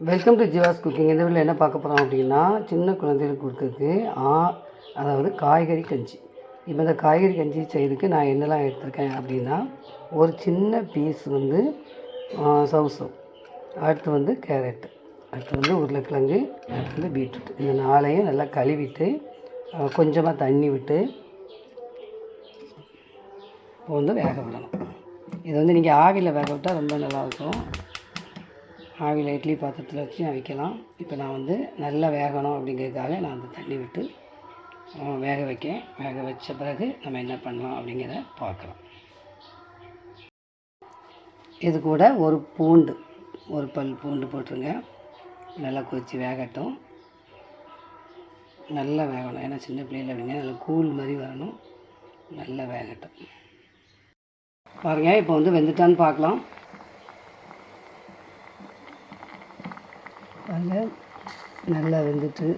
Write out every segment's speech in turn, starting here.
Welcome to ஜிவாஸ் cooking இந்த வீட்டில் என்ன பார்க்க போகிறோம் அப்படின்னா சின்ன குழந்தைகளுக்கு கொடுக்கறதுக்கு ஆ அதாவது காய்கறி கஞ்சி. இப்போ இந்த காய்கறி கஞ்சி செய்யறதுக்கு நான் என்னெல்லாம் எடுத்திருக்கேன் அப்படின்னா ஒரு சின்ன பீஸ் வந்து சவுசவ் அடுத்து வந்து கேரட் அடுத்து வந்து உருளைக்கிழங்கு அடுத்து வந்து பீட்ரூட் இந்த நாளையும் நல்லா கழுவிட்டு கொஞ்சமாக தண்ணி விட்டு இப்போ வந்து வேக விடணும். இது வந்து நீங்கள் ஆவியில் வேக விட்டால் ரொம்ப நல்லாயிருக்கும் ஆவியில் இட்லி பாத்திரத்தில் வச்சு வைக்கலாம். இப்போ நான் வந்து நல்லா வேகணும் அப்படிங்கிறதுக்காக நான் அந்த தண்ணி விட்டு வேக வைக்கேன். வேக வச்ச பிறகு நம்ம என்ன பண்ணலாம் அப்படிங்கிறத பார்க்கலாம். இது கூட ஒரு பூண்டு ஒரு பல் பூண்டு போட்டுருங்க. நல்லா கொதித்து வேகட்டும். நல்லா வேகணும். ஏன்னா சின்ன பிள்ளைகள் அப்படிங்க நல்லா கூழ் மாதிரி வரணும். நல்லா வேகட்டும். பாருங்கள் இப்போ வந்து வெந்துட்டான்னு பார்க்கலாம். பாருங்க நல்லா வெந்துட்டு.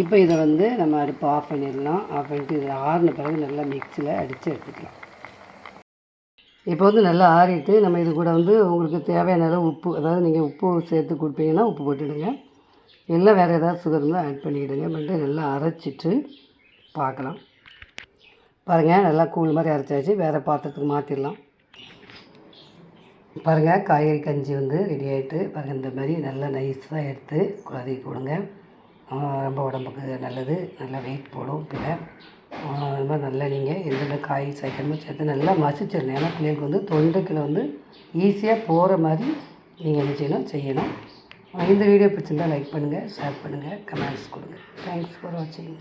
இப்போ இதை வந்து நம்ம அடுப்பு ஆஃப் பண்ணிடலாம். ஆஃப் பண்ணிட்டு இதை ஆறின பிறகு நல்லா மிக்சியில் அடித்து எடுத்துக்கலாம். இப்போ வந்து நல்லா ஆறிட்டு நம்ம இது கூட வந்து உங்களுக்கு தேவையான அளவு உப்பு அதாவது நீங்கள் உப்பு சேர்த்து கொடுப்பீங்கன்னா உப்பு போட்டுடுங்க. இல்லை வேறு ஏதாவது சுகர் இருந்தால் ஆட் பண்ணிக்கிடுங்க பண்ணிட்டு நல்லா அரைச்சிட்டு பார்க்கலாம். பாருங்கள் நல்லா கூழ் மாதிரி அரைச்சாச்சு. வேறு பாத்திரத்துக்கு மாற்றிடலாம் பாருங்கள் காய்கறி கஞ்சி வந்து ரெடி ஆகிட்டு பாருங்கள் இந்த மாதிரி நல்லா நைஸாக எடுத்து குழந்தைக்கு கொடுங்க ரொம்ப உடம்புக்கு நல்லது. நல்லா வெயிட் போடும் பிள்ளை அது ரொம்ப நல்லா நீங்கள் எந்தெந்த காய் சைக்கிளமும் சேர்த்து நல்லா மசிச்சிடணும் ஏன்னா பிள்ளைகளுக்கு வந்து தொண்டைக்கில் வந்து ஈஸியாக போகிற மாதிரி நீங்கள் என்ன செய்யணும் செய்யணும். இந்த வீடியோ பிடிச்சிருந்தால் லைக் பண்ணுங்கள் ஷேர் பண்ணுங்கள் கமெண்ட்ஸ் கொடுங்க. தேங்க்ஸ் ஃபார் வாட்சிங்